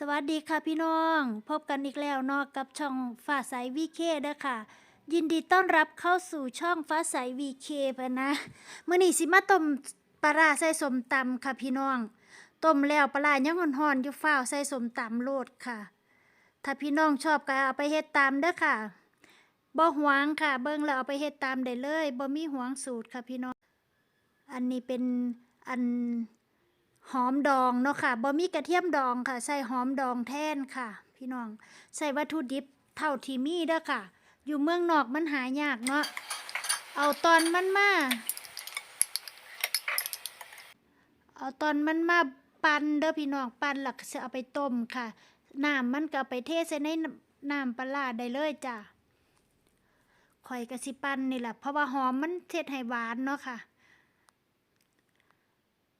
สวัสดีค่ะพี่น้อง พบกันอีกแล้วนอกกับช่องฟ้าใสวีเคเด้อค่ะยินดีต้อนรับเข้าสู่ช่องฟ้าใสวีเคพะนะมื้อนี้สิมาต้มปลาใส่สมตำค่ะพี่น้องต้มแล้วปลายังห่อนๆอยู่ฟ้าใส่สมตำโลดค่ะ ถ้าพี่น้องชอบก็เอาไปเฮ็ดตามเด้อค่ะบ่หวงค่ะ เบิ่งแล้วเอาไปเฮ็ดตามได้เลยบ่มีหวงสูตรค่ะพี่น้อง อันนี้เป็นอัน หอมดองเนาะค่ะบ่มีกระเทียมดองค่ะ ใส่หอมดองแทนค่ะ พี่น้อง ใส่วัตถุดิบเท่าที่มีเด้อค่ะ อยู่เมืองนอกมันหายากเนาะ เอาตอนมันมา เอาตอนมันมาปั่นเด้อพี่น้องปั่นหลักจะเอาไปต้มค่ะ น้ำมันก็ไปเทใส่ในน้ำปลาร้าได้เลยจ้ะข่อยกะสิปั่นนี่แหละเพราะว่าหอมมันเทศให้หวานเนาะค่ะ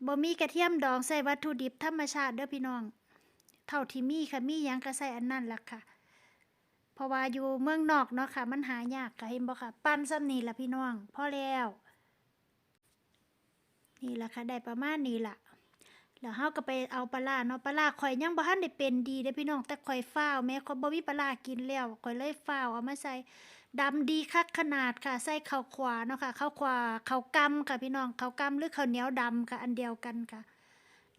บ่มีกระเทียมดองใส่วัตถุดิบธรรมชาติเด้อพี่น้อง เท่าที่มีค่ะมียังก็ใส่อันนั้นล่ะค่ะ เพราะว่าอยู่เมืองนอกเนาะค่ะ มันหายากค่ะเห็นบ่ค่ะ ปั้นซ้ำนี่ล่ะพี่น้องพอแล้ว นี่ล่ะค่ะได้ประมาณนี้ล่ะ แล้วเฮาก็ไปเอาปลาร้าเนาะปลาร้าข่อยยังบ่ทันได้เป็นดีเด้พี่น้องแต่ข่อยฟ้าวแม้ข่อยบ่มีปลาร้ากินแล้วข่อยเลยฟ้าวเอามาใส่ดำดีคักขนาดค่ะใส่ข้าวขวาเนาะค่ะข้าวขวาข้าวกำค่ะพี่น้องข้าวกำหรือข้าวเหนียวดำค่ะอันเดียวกันค่ะ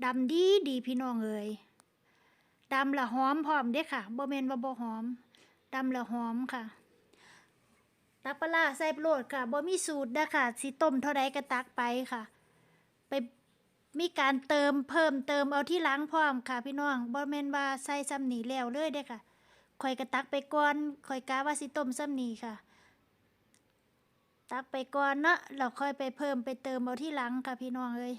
ดำดีดีพี่น้องเอ้ยดำละหอมพร้อมเด้ค่ะบ่แม่นว่าบ่หอมดำละหอมค่ะตักปลาใส่โปรดค่ะบ่มีสูตรเด้อค่ะสิต้มเท่าใดก็ตักไปค่ะ ไป มีการเติมเพิ่มเติมเอาที่หล้างพร้อมค่ะพี่น้องบ่แม่นว่าใส่ซ้ำนี่แล้วเลยเด้ค่ะข่อยก็ตักไปก่อนข่อยกะว่าสิต้มซ้ำนี่ค่ะ ตักไปก่อนเนาะแล้วค่อยไปเพิ่มไปเติมเอาที่หลังค่ะพี่น้องเอ้ย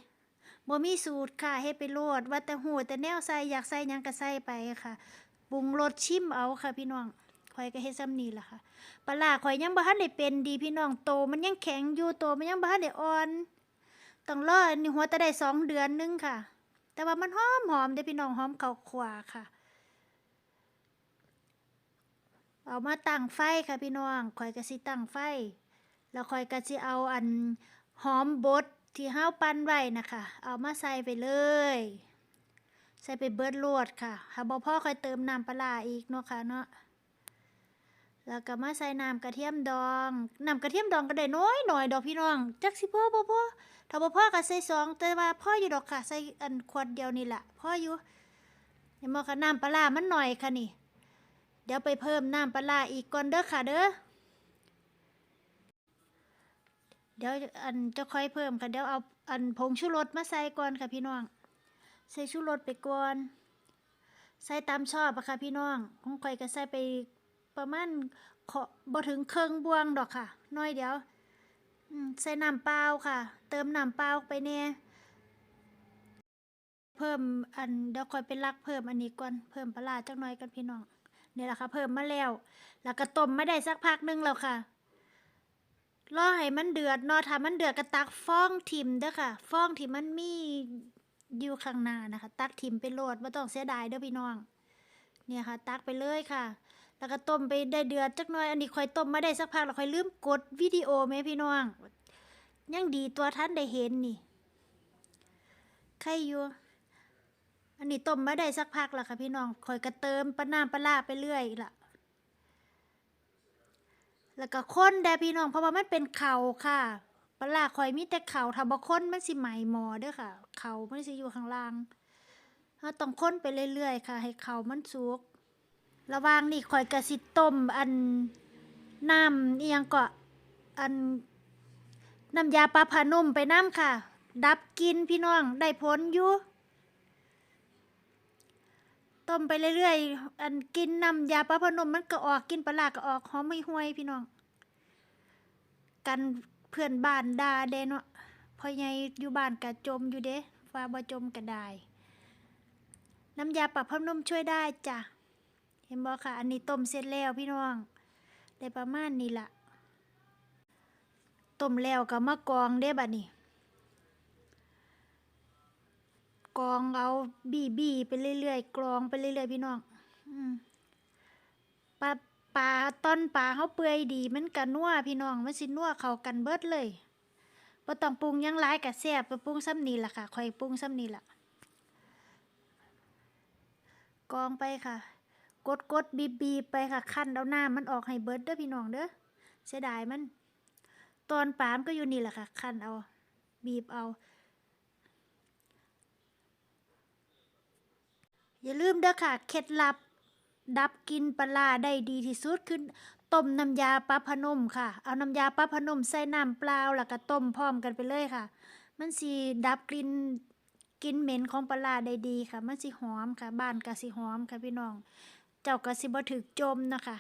บ่มีสูตรค่ะเฮ็ดไปโลดว่าแต่หูแต่แนวใส่อยากใส่ยังก็ใส่ไปค่ะปรุงรสชิมเอาค่ะพี่น้องข่อยก็เฮ็ดซ้ำนี่ล่ะค่ะปลาร้าข่อยยังบ่ทันได้เป็นดีพี่น้องโตมันยังแข็งอยู่โตมันยังบ่ทันได้อ่อน ต้องรออันนี้หัวต่ได้สองเดือนนึงค่ะ แต่ว่ามันหอมหอมเด้พี่น้องหอมเข้าขวาค่ะ เอามาตั้งไฟค่ะพี่น้องข่อยก็สิตั้งไฟ แล้วค่อยก็สิเอาอันหอมบดที่เฮาวปั้นไว้นะคะ เอามาใส่ไปเลย ใส่ไปเบิร์ดโลดค่ะถ้าบ่พอคอยเติมน้ำปลาอีกเนาะค่ะเนาะ แล้วก็มาใส่น้ำกระเทียมดองน้ำกระเทียมดองก็ได้น้อยหน่อยดอกพี่น้อง จักสิพ่อบ่พ่อถ้าบ่พ่อก็ใส่สองแต่ว่าพ่ออยู่ดอกค่ะใส่อันขวดเดียวนี่แหละพ่ออยู่เห็นบ่ค่ะน้ำปลาร้ามันหน่อยค่ะนี่ เดี๋ยวไปเพิ่มน้ำปลาร้าอีกก่อนเด้อค่ะเด้อเดี๋ยวอันจะค่อยเพิ่มค่ะเดี๋ยวเอาอันผงชูรสมาใส่ก่อนค่ะพี่น้อง ใส่ชูรสไปก่อน ใส่ตามชอบอะค่ะพี่น้องของข่อยก็ใส่ไป ประมาณขอบ่ถึงเครื่องบวงดอกค่ะ น้อยเดียวใส่น้ำเปล่าค่ะ เติมน้ำเปล่าไปแน่เพิ่มอันเดี๋ยวคอยไปลักเพิ่มอันนี้ก่อนเพิ่มปลาร้าจักหน่อยกันพี่น้องนี่แหละค่ะเพิ่มมาแล้ว แล้วก็ต้มไมาได้สักพักหนึงแล้วค่ะรอให้มันเดือดนาะถ้ามันเดือดก็ตักฟองทิมเด้อค่ะฟองที่มันมีอยู่ข้างหน้านะคะ ตักทิมไปโลดไม่ต้องเสียดายเด้อพี่น้อง เนี่ยค่ะ ตักไปเลยค่ะ แล้วก็ต้มไปได้เดือดจักหน่อย อันนี้ค่อยต้มมาได้สักพักแล้วค่อยลืมกดวิดีโอไหมพี่น้อง ยังดีตัวท่านได้เห็นนี่ ใครอยู่ อันนี้ต้มมาได้สักพักแล้วค่ะพี่น้องค่อยก็เติมปลาน้ำปลาร้าไปเรื่อยล่ะแล้วก็ค้นแด่พี่น้อง เพราะว่ามันเป็นเข่าค่ะปลาร้าข่อยมีแต่เข่าถ้าบ่ค้นมันสิไหมหมอเด้อค่ะ เข่ามันสิอยู่ข้างล่างเราต้องค้นไปเรื่อยๆค่ะ ให้เข่ามันสุก ระว่างนี่ข่อยก็สิต้มอันน้ำเอียงก็อันน้ำยาปลาผานุ่มไปน้ำค่ะ ดับกินพี่น้องได้ผลอยู่ต้มไปเรื่อยๆ อันกินน้ำยาปลาพนมมันก็ออกกินปลาร้าก็ออกหอมไม่ห่วยพี่น้อง กันเพื่อนบ้านด่าเด้เนาะพ่อใหญ่อยู่บ้านกะจมอยู่เด้ฟ้าบ่จมก็ได้น้ำยาปรับผ้านุ่มช่วยได้จ้ะ เห็นบ่ค่ะ อันนี้ต้มเสร็จแล้วพี่น้อง ได้ประมาณนี้ละต้มแล้วก็มากรองเด้บัดนี้กรองเอาบีบีไปเรื่อยๆกรองไปเรื่อยๆพี่น้องอปลาปลาต้นปลาเขาเปื่อยดีมันกะนัวพี่น้องมันสินัวเข้ากันเบิดเลยบ่ต้องปรุงยังหลายกะแซ่บไปปรุงซ้ำนี่ล่ะค่ะคอยปรุงซ้ำนี่ล่ะกองไปค่ะ กดกดบีบบีไปค่ะคั้นเอาน้ำมันออกให้เบิร์ดเด้อพี่น้องเด้อเสียดายมัน ตอนปามก็อยู่นี่แหละค่ะคั้นเอา บีบเอา อย่าลืมเด้อค่ะ เคล็ดลับ ดับกลินปลาร้าได้ดีที่สุดคือต้มน้ำยาปลาพนมค่ะ เอาน้ำยาปลาพนมใส่น้ำเปล่าแล้วก็ต้มพร้อมกันไปเลยค่ะ มันสิดับกลิ่นกลิ่นเหม็นของปลาร้าได้ดีค่ะ มันสิหอมค่ะ บ้านก็สิหอมค่ะพี่น้อง เจ้าก็สิบ่ถึกจมนะคะ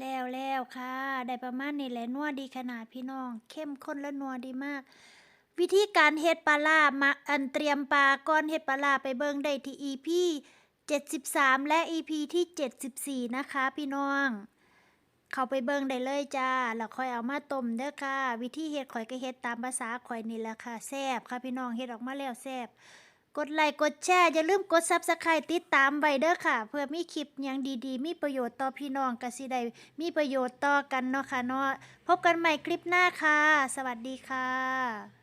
แล้วแล้วค่ะ ได้ประมาณนี้แหละนัวดีขนาดพี่น้อง เข้มข้นและนัวดีมาก วิธีการเฮ็ดปลาล่ามาอันเตรียมปลาก่อนเฮ็ดปลาล่าไปเบิ่งได้ที่ EP 73 และ EP ที่ 74 นะคะ พี่น้อง เข้าไปเบิ่งได้เลยจ้า แล้วค่อยเอามาต้มเด้อค่ะ วิธีเฮ็ดข่อยก็เฮ็ดตามภาษาข่อยนี่แหละค่ะแซ่บค่ะพี่น้องเฮ็ดออกมาแล้วแซ่บ กดไลค์กดแชร์อย่าลืมกดซับสไครต์ติดตามไว้เด้อค่ะ เพื่อมีคลิปยังดีๆ มีประโยชน์ต่อพี่น้องกสิได้มีประโยชน์ต่อกันเนาะค่ะเนาะพบกันใหม่คลิปหน้าค่ะ สวัสดีค่ะ